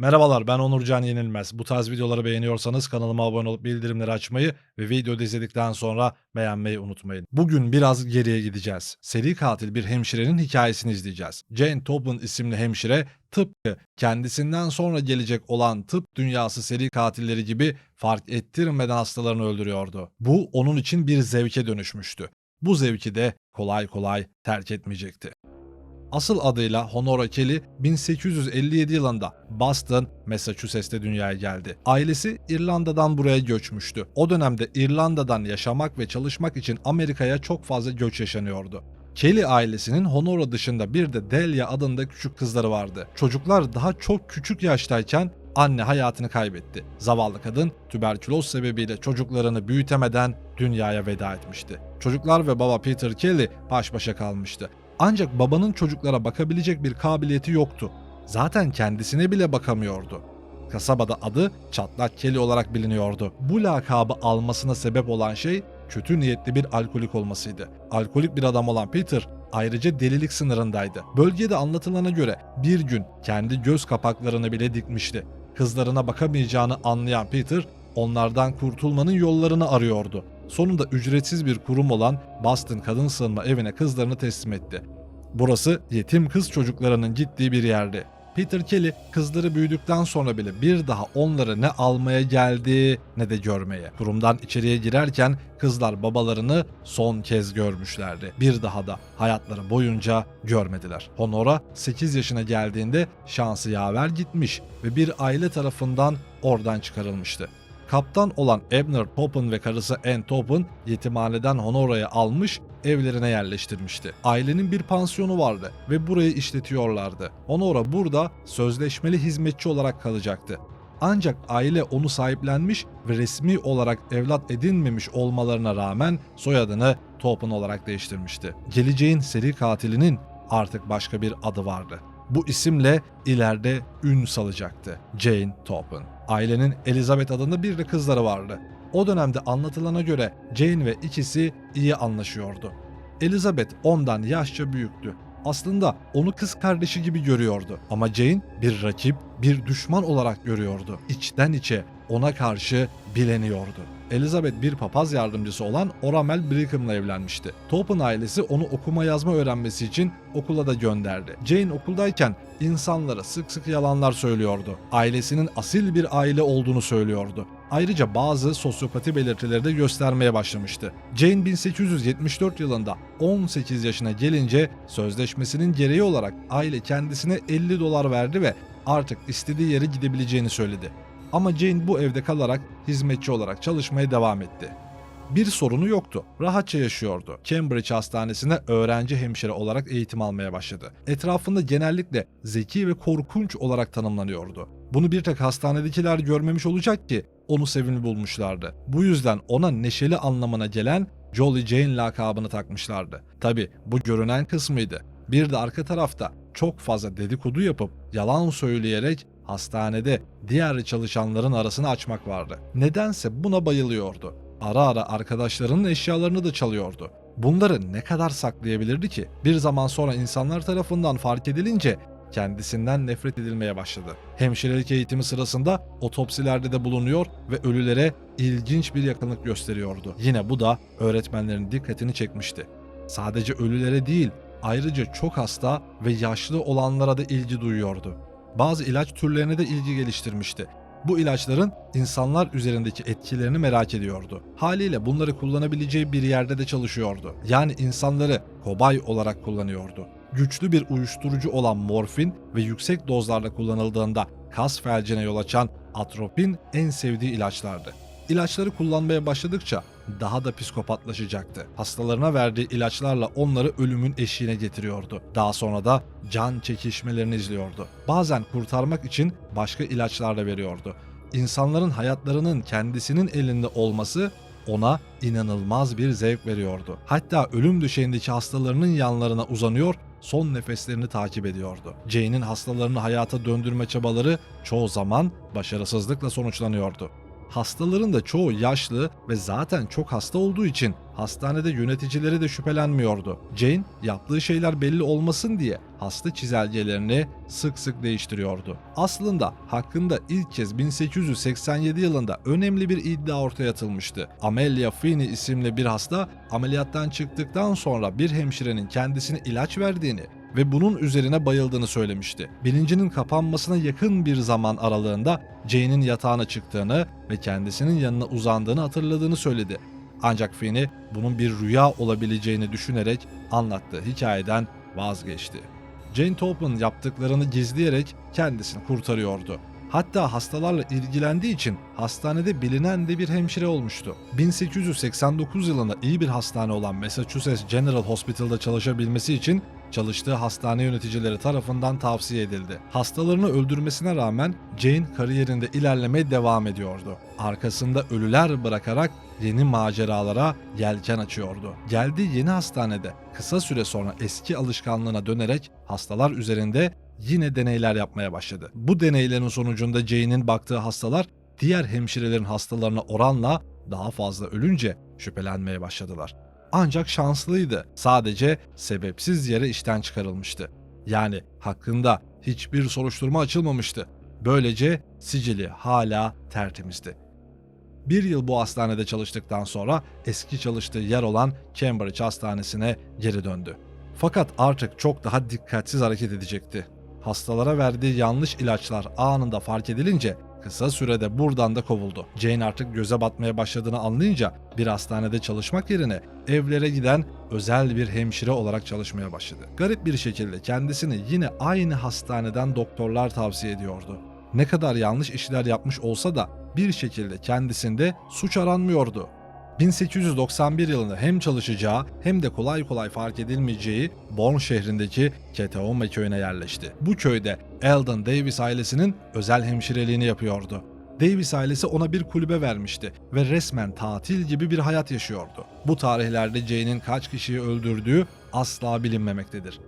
Merhabalar ben Onurcan Yenilmez. Bu tarz videoları beğeniyorsanız kanalıma abone olup bildirimleri açmayı ve videoyu izledikten sonra beğenmeyi unutmayın. Bugün biraz geriye gideceğiz. Seri katil bir hemşirenin hikayesini izleyeceğiz. Jane Tobin isimli hemşire tıpkı kendisinden sonra gelecek olan tıp dünyası seri katilleri gibi fark ettirmeden hastalarını öldürüyordu. Bu onun için bir zevke dönüşmüştü. Bu zevki de kolay kolay terk etmeyecekti. Asıl adıyla Honora Kelly 1857 yılında Boston, Massachusetts'te dünyaya geldi. Ailesi İrlanda'dan buraya göçmüştü. O dönemde İrlanda'dan yaşamak ve çalışmak için Amerika'ya çok fazla göç yaşanıyordu. Kelly ailesinin Honora dışında bir de Delia adında küçük kızları vardı. Çocuklar daha çok küçük yaştayken anne hayatını kaybetti. Zavallı kadın tüberküloz sebebiyle çocuklarını büyütemeden dünyaya veda etmişti. Çocuklar ve baba Peter Kelly baş başa kalmıştı. Ancak babanın çocuklara bakabilecek bir kabiliyeti yoktu. Zaten kendisine bile bakamıyordu. Kasabada adı Çatlak Kelly olarak biliniyordu. Bu lakabı almasına sebep olan şey kötü niyetli bir alkolik olmasıydı. Alkolik bir adam olan Peter ayrıca delilik sınırındaydı. Bölgede anlatılana göre bir gün kendi göz kapaklarını bile dikmişti. Kızlarına bakamayacağını anlayan Peter onlardan kurtulmanın yollarını arıyordu. Sonunda ücretsiz bir kurum olan Boston Kadın Sığınma Evi'ne kızlarını teslim etti. Burası yetim kız çocuklarının gittiği bir yerdi. Peter Kelly kızları büyüdükten sonra bile bir daha onları ne almaya geldi ne de görmeye. Kurumdan içeriye girerken kızlar babalarını son kez görmüşlerdi. Bir daha da hayatları boyunca görmediler. Honora 8 yaşına geldiğinde şansı yaver gitmiş ve bir aile tarafından oradan çıkarılmıştı. Kaptan olan Abner Toppen ve karısı Ann Toppen yetimhaneden Honora'yı almış evlerine yerleştirmişti. Ailenin bir pansiyonu vardı ve burayı işletiyorlardı. Honora burada sözleşmeli hizmetçi olarak kalacaktı. Ancak aile onu sahiplenmiş ve resmi olarak evlat edinmemiş olmalarına rağmen soyadını Toppen olarak değiştirmişti. Geleceğin seri katilinin artık başka bir adı vardı. Bu isimle ileride ün salacaktı. Jane Toppen. Ailenin Elizabeth adında bir de kızları vardı. O dönemde anlatılana göre Jane ve ikisi iyi anlaşıyordu. Elizabeth ondan yaşça büyüktü. Aslında onu kız kardeşi gibi görüyordu ama Jane bir rakip, bir düşman olarak görüyordu. İçten içe ona karşı bileniyordu. Elizabeth bir papaz yardımcısı olan Oramel Brickham'la evlenmişti. Topen ailesi onu okuma yazma öğrenmesi için okula da gönderdi. Jane okuldayken insanlara sık sık yalanlar söylüyordu. Ailesinin asil bir aile olduğunu söylüyordu. Ayrıca bazı sosyopati belirtileri de göstermeye başlamıştı. Jane 1874 yılında 18 yaşına gelince sözleşmesinin gereği olarak aile kendisine 50 dolar verdi ve artık istediği yere gidebileceğini söyledi. Ama Jane bu evde kalarak hizmetçi olarak çalışmaya devam etti. Bir sorunu yoktu. Rahatça yaşıyordu. Cambridge Hastanesi'ne öğrenci hemşire olarak eğitim almaya başladı. Etrafında genellikle zeki ve korkunç olarak tanımlanıyordu. Bunu bir tek hastanedekiler görmemiş olacak ki onu sevimli bulmuşlardı. Bu yüzden ona neşeli anlamına gelen Jolly Jane lakabını takmışlardı. Tabi bu görünen kısmıydı. Bir de arka tarafta çok fazla dedikodu yapıp yalan söyleyerek hastanede diğer çalışanların arasını açmak vardı. Nedense buna bayılıyordu. Ara ara arkadaşlarının eşyalarını da çalıyordu. Bunları ne kadar saklayabilirdi ki? Bir zaman sonra insanlar tarafından fark edilince kendisinden nefret edilmeye başladı. Hemşirelik eğitimi sırasında otopsilerde de bulunuyor ve ölülere ilginç bir yakınlık gösteriyordu. Yine bu da öğretmenlerin dikkatini çekmişti. Sadece ölülere değil, ayrıca çok hasta ve yaşlı olanlara da ilgi duyuyordu. Bazı ilaç türlerine de ilgi geliştirmişti. Bu ilaçların insanlar üzerindeki etkilerini merak ediyordu. Haliyle bunları kullanabileceği bir yerde de çalışıyordu. Yani insanları kobay olarak kullanıyordu. Güçlü bir uyuşturucu olan morfin ve yüksek dozlarda kullanıldığında kas felcine yol açan atropin en sevdiği ilaçlardı. İlaçları kullanmaya başladıkça daha da psikopatlaşacaktı. Hastalarına verdiği ilaçlarla onları ölümün eşiğine getiriyordu. Daha sonra da can çekişmelerini izliyordu. Bazen kurtarmak için başka ilaçlar da veriyordu. İnsanların hayatlarının kendisinin elinde olması ona inanılmaz bir zevk veriyordu. Hatta ölüm döşeğindeki hastalarının yanlarına uzanıyor, son nefeslerini takip ediyordu. Jane'in hastalarını hayata döndürme çabaları çoğu zaman başarısızlıkla sonuçlanıyordu. Hastaların da çoğu yaşlı ve zaten çok hasta olduğu için hastanede yöneticileri de şüphelenmiyordu. Jane yaptığı şeyler belli olmasın diye hasta çizelgelerini sık sık değiştiriyordu. Aslında hakkında ilk kez 1887 yılında önemli bir iddia ortaya atılmıştı. Amelia Feeney isimli bir hasta ameliyattan çıktıktan sonra bir hemşirenin kendisine ilaç verdiğini ve bunun üzerine bayıldığını söylemişti. Bilincinin kapanmasına yakın bir zaman aralığında Jane'in yatağına çıktığını ve kendisinin yanına uzandığını hatırladığını söyledi. Ancak Finney bunun bir rüya olabileceğini düşünerek anlattığı hikayeden vazgeçti. Jane Taup'un yaptıklarını gizleyerek kendisini kurtarıyordu. Hatta hastalarla ilgilendiği için hastanede bilinen de bir hemşire olmuştu. 1889 yılında iyi bir hastane olan Massachusetts General Hospital'da çalışabilmesi için çalıştığı hastane yöneticileri tarafından tavsiye edildi. Hastalarını öldürmesine rağmen Jane kariyerinde ilerlemeye devam ediyordu. Arkasında ölüler bırakarak yeni maceralara yelken açıyordu. Geldiği yeni hastanede kısa süre sonra eski alışkanlığına dönerek hastalar üzerinde yine deneyler yapmaya başladı. Bu deneylerin sonucunda Jane'in baktığı hastalar diğer hemşirelerin hastalarına oranla daha fazla ölünce şüphelenmeye başladılar. Ancak şanslıydı. Sadece sebepsiz yere işten çıkarılmıştı. Yani hakkında hiçbir soruşturma açılmamıştı. Böylece sicili hala tertemizdi. Bir yıl bu hastanede çalıştıktan sonra eski çalıştığı yer olan Cambridge Hastanesi'ne geri döndü. Fakat artık çok daha dikkatsiz hareket edecekti. Hastalara verdiği yanlış ilaçlar anında fark edilince kısa sürede buradan da kovuldu. Jane artık göze batmaya başladığını anlayınca bir hastanede çalışmak yerine evlere giden özel bir hemşire olarak çalışmaya başladı. Garip bir şekilde kendisini yine aynı hastaneden doktorlar tavsiye ediyordu. Ne kadar yanlış işler yapmış olsa da bir şekilde kendisinde suç aranmıyordu. 1891 yılında hem çalışacağı hem de kolay kolay fark edilmeyeceği Bourne şehrindeki Ketaume köyüne yerleşti. Bu köyde Eldon Davis ailesinin özel hemşireliğini yapıyordu. Davis ailesi ona bir kulübe vermişti ve resmen tatil gibi bir hayat yaşıyordu. Bu tarihlerde Jane'in kaç kişiyi öldürdüğü asla bilinmemektedir.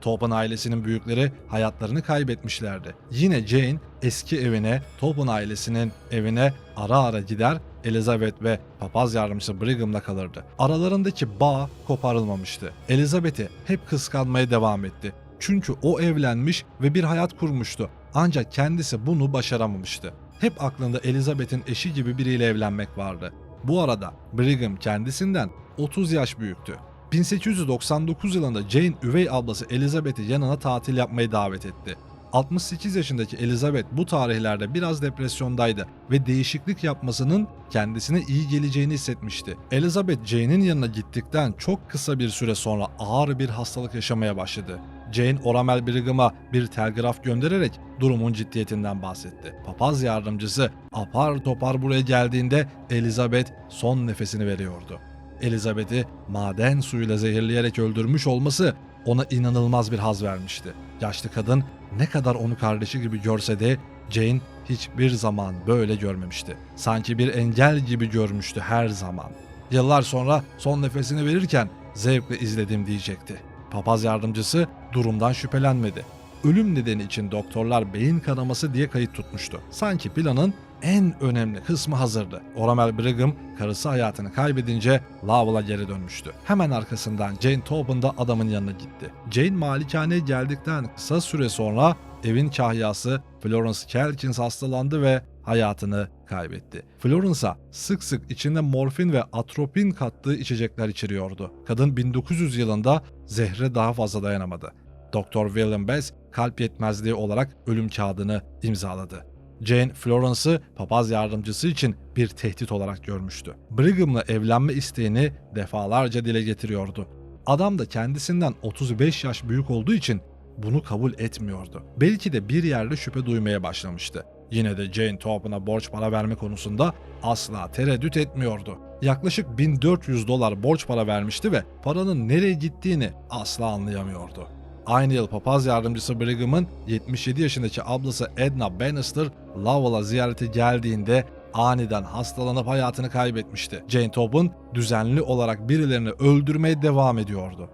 Topun ailesinin büyükleri hayatlarını kaybetmişlerdi. Yine Jane eski evine, Topun ailesinin evine ara ara gider, Elizabeth ve papaz yardımcısı Brigham'la kalırdı. Aralarındaki bağ koparılmamıştı. Elizabeth'i hep kıskanmaya devam etti. Çünkü o evlenmiş ve bir hayat kurmuştu. Ancak kendisi bunu başaramamıştı. Hep aklında Elizabeth'in eşi gibi biriyle evlenmek vardı. Bu arada Brigham kendisinden 30 yaş büyüktü. 1899 yılında Jane üvey ablası Elizabeth'i yanına tatil yapmayı davet etti. 68 yaşındaki Elizabeth bu tarihlerde biraz depresyondaydı ve değişiklik yapmasının kendisine iyi geleceğini hissetmişti. Elizabeth Jane'in yanına gittikten çok kısa bir süre sonra ağır bir hastalık yaşamaya başladı. Jane Oramel Brigham'a bir telgraf göndererek durumun ciddiyetinden bahsetti. Papaz yardımcısı apar topar buraya geldiğinde Elizabeth son nefesini veriyordu. Elizabeth'i maden suyuyla zehirleyerek öldürmüş olması ona inanılmaz bir haz vermişti. Yaşlı kadın ne kadar onu kardeşi gibi görse de Jane hiçbir zaman böyle görmemişti. Sanki bir engel gibi görmüştü her zaman. Yıllar sonra son nefesini verirken zevkle izledim diyecekti. Papaz yardımcısı durumdan şüphelenmedi. Ölüm nedeni için doktorlar beyin kanaması diye kayıt tutmuştu. Sanki planın en önemli kısmı hazırdı. Oramel Brigham karısı hayatını kaybedince Lowell'a geri dönmüştü. Hemen arkasından Jane Taubman da adamın yanına gitti. Jane malikaneye geldikten kısa süre sonra evin kahyası Florence Kelkins hastalandı ve hayatını kaybetti. Florence'a sık sık içinde morfin ve atropin kattığı içecekler içiriyordu. Kadın 1900 yılında zehre daha fazla dayanamadı. Dr. William Bess kalp yetmezliği olarak ölüm kağıdını imzaladı. Jane Florence'ı papaz yardımcısı için bir tehdit olarak görmüştü. Brigham'la evlenme isteğini defalarca dile getiriyordu. Adam da kendisinden 35 yaş büyük olduğu için bunu kabul etmiyordu. Belki de bir yerde şüphe duymaya başlamıştı. Yine de Jane Taubman'a borç para verme konusunda asla tereddüt etmiyordu. Yaklaşık 1400 dolar borç para vermişti ve paranın nereye gittiğini asla anlayamıyordu. Aynı yıl papaz yardımcısı Brigham'ın 77 yaşındaki ablası Edna Bannister Lowell'a ziyarete geldiğinde aniden hastalanıp hayatını kaybetmişti. Jane Taubman düzenli olarak birilerini öldürmeye devam ediyordu.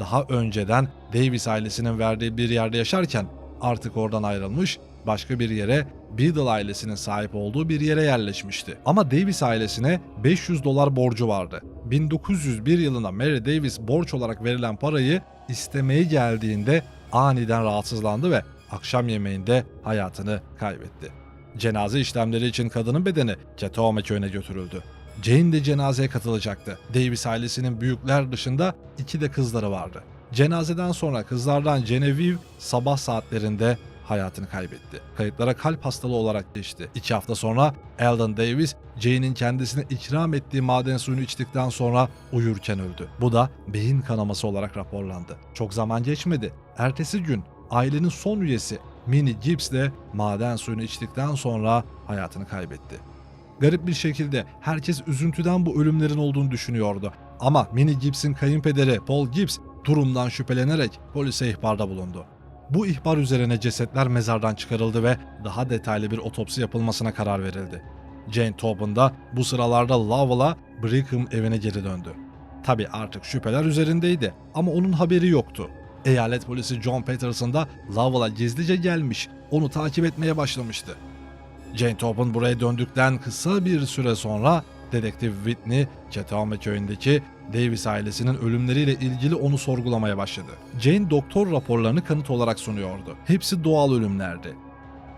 Daha önceden Davis ailesinin verdiği bir yerde yaşarken artık oradan ayrılmış başka bir yere Beadle ailesinin sahip olduğu bir yere yerleşmişti. Ama Davis ailesine 500 dolar borcu vardı. 1901 yılında Mary Davis borç olarak verilen parayı istemeye geldiğinde aniden rahatsızlandı ve akşam yemeğinde hayatını kaybetti. Cenaze işlemleri için kadının bedeni Ketome köyüne götürüldü. Jane de cenazeye katılacaktı. Davis ailesinin büyükler dışında iki de kızları vardı. Cenazeden sonra kızlardan Genevieve sabah saatlerinde hayatını kaybetti. Kayıtlara kalp hastalığı olarak geçti. İki hafta sonra Eldon Davis, Jane'in kendisine ikram ettiği maden suyunu içtikten sonra uyurken öldü. Bu da beyin kanaması olarak raporlandı. Çok zaman geçmedi. Ertesi gün ailenin son üyesi Minnie Gibbs de maden suyunu içtikten sonra hayatını kaybetti. Garip bir şekilde herkes üzüntüden bu ölümlerin olduğunu düşünüyordu. Ama Minnie Gibbs'in kayınpederi Paul Gibbs durumdan şüphelenerek polise ihbarda bulundu. Bu ihbar üzerine cesetler mezardan çıkarıldı ve daha detaylı bir otopsi yapılmasına karar verildi. Jane Taubman da bu sıralarda Lowell'a Brigham evine geri döndü. Tabi artık şüpheler üzerindeydi ama onun haberi yoktu. Eyalet polisi John Patterson da Lowell'a gizlice gelmiş, onu takip etmeye başlamıştı. Jane Taubman buraya döndükten kısa bir süre sonra Dedektif Whitney, Chatham köyündeki Davis ailesinin ölümleriyle ilgili onu sorgulamaya başladı. Jane doktor raporlarını kanıt olarak sunuyordu. Hepsi doğal ölümlerdi.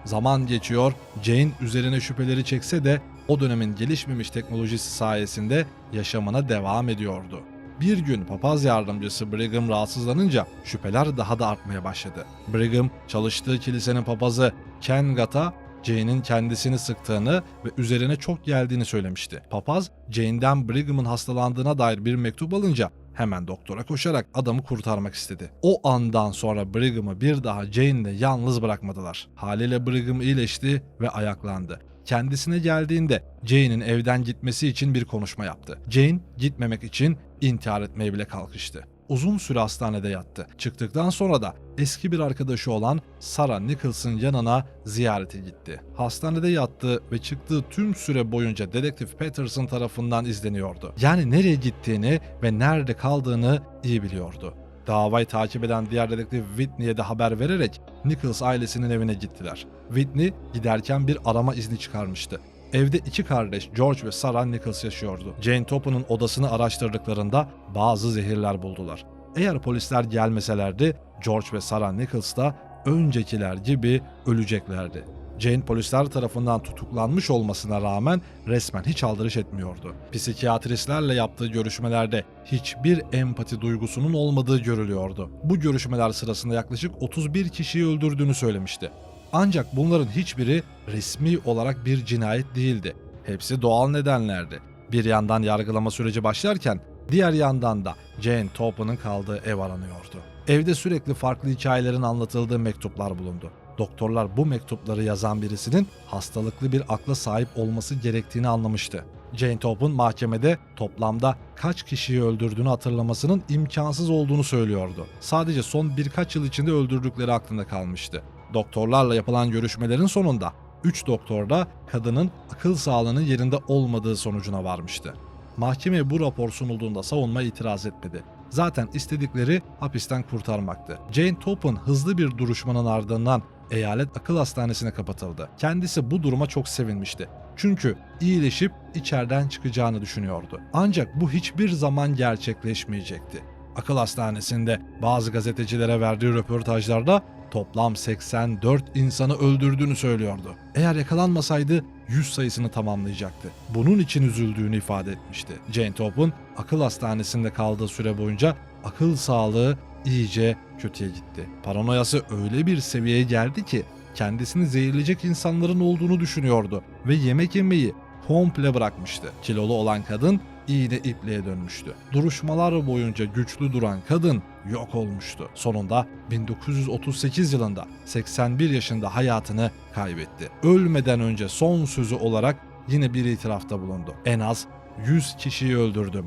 Zaman geçiyor, Jane üzerine şüpheleri çekse de o dönemin gelişmemiş teknolojisi sayesinde yaşamına devam ediyordu. Bir gün papaz yardımcısı Brigham rahatsızlanınca şüpheler daha da artmaya başladı. Brigham çalıştığı kilisenin papazı Ken Gatt'a Jane'in kendisini sıktığını ve üzerine çok geldiğini söylemişti. Papaz, Jane'den Brigham'ın hastalandığına dair bir mektup alınca hemen doktora koşarak adamı kurtarmak istedi. O andan sonra Brigham'ı bir daha Jane'le yalnız bırakmadılar. Haliyle Brigham iyileşti ve ayaklandı. Kendisine geldiğinde Jane'in evden gitmesi için bir konuşma yaptı. Jane gitmemek için intihar etmeye bile kalkıştı uzun süre hastanede yattı. Çıktıktan sonra da eski bir arkadaşı olan Sarah Nichols'ın yanına ziyarete gitti. Hastanede yattı ve çıktığı tüm süre boyunca dedektif Patterson tarafından izleniyordu. Yani nereye gittiğini ve nerede kaldığını iyi biliyordu. Davayı takip eden diğer dedektif Whitney'e de haber vererek Nichols ailesinin evine gittiler. Whitney giderken bir arama izni çıkarmıştı. Evde iki kardeş George ve Sarah Nichols yaşıyordu. Jane Toppan'ın odasını araştırdıklarında bazı zehirler buldular. Eğer polisler gelmeselerdi George ve Sarah Nichols da öncekiler gibi öleceklerdi. Jane polisler tarafından tutuklanmış olmasına rağmen resmen hiç aldırış etmiyordu. Psikiyatristlerle yaptığı görüşmelerde hiçbir empati duygusunun olmadığı görülüyordu. Bu görüşmeler sırasında yaklaşık 31 kişiyi öldürdüğünü söylemişti. Ancak bunların hiçbiri resmi olarak bir cinayet değildi. Hepsi doğal nedenlerdi. Bir yandan yargılama süreci başlarken diğer yandan da Jane Taubman'ın kaldığı ev aranıyordu. Evde sürekli farklı hikayelerin anlatıldığı mektuplar bulundu. Doktorlar bu mektupları yazan birisinin hastalıklı bir akla sahip olması gerektiğini anlamıştı. Jane Taubman mahkemede toplamda kaç kişiyi öldürdüğünü hatırlamasının imkansız olduğunu söylüyordu. Sadece son birkaç yıl içinde öldürdükleri aklında kalmıştı. Doktorlarla yapılan görüşmelerin sonunda 3 doktor da kadının akıl sağlığının yerinde olmadığı sonucuna varmıştı. Mahkemeye bu rapor sunulduğunda savunma itiraz etmedi. Zaten istedikleri hapisten kurtarmaktı. Jane Taubman hızlı bir duruşmanın ardından eyalet akıl hastanesine kapatıldı. Kendisi bu duruma çok sevinmişti. Çünkü iyileşip içeriden çıkacağını düşünüyordu. Ancak bu hiçbir zaman gerçekleşmeyecekti. Akıl hastanesinde bazı gazetecilere verdiği röportajlarda toplam 84 insanı öldürdüğünü söylüyordu. Eğer yakalanmasaydı 100 sayısını tamamlayacaktı. Bunun için üzüldüğünü ifade etmişti. Jane Taubman akıl hastanesinde kaldığı süre boyunca akıl sağlığı iyice kötüye gitti. Paranoyası öyle bir seviyeye geldi ki kendisini zehirleyecek insanların olduğunu düşünüyordu ve yemek yemeyi komple bırakmıştı. Kilolu olan kadın iğne ipliğe dönmüştü. Duruşmalar boyunca güçlü duran kadın yok olmuştu. Sonunda 1938 yılında 81 yaşında hayatını kaybetti. Ölmeden önce son sözü olarak yine bir itirafta bulundu. En az 100 kişiyi öldürdüm.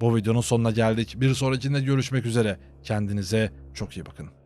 Bu videonun sonuna geldik. Bir sonrakinde görüşmek üzere. Kendinize çok iyi bakın.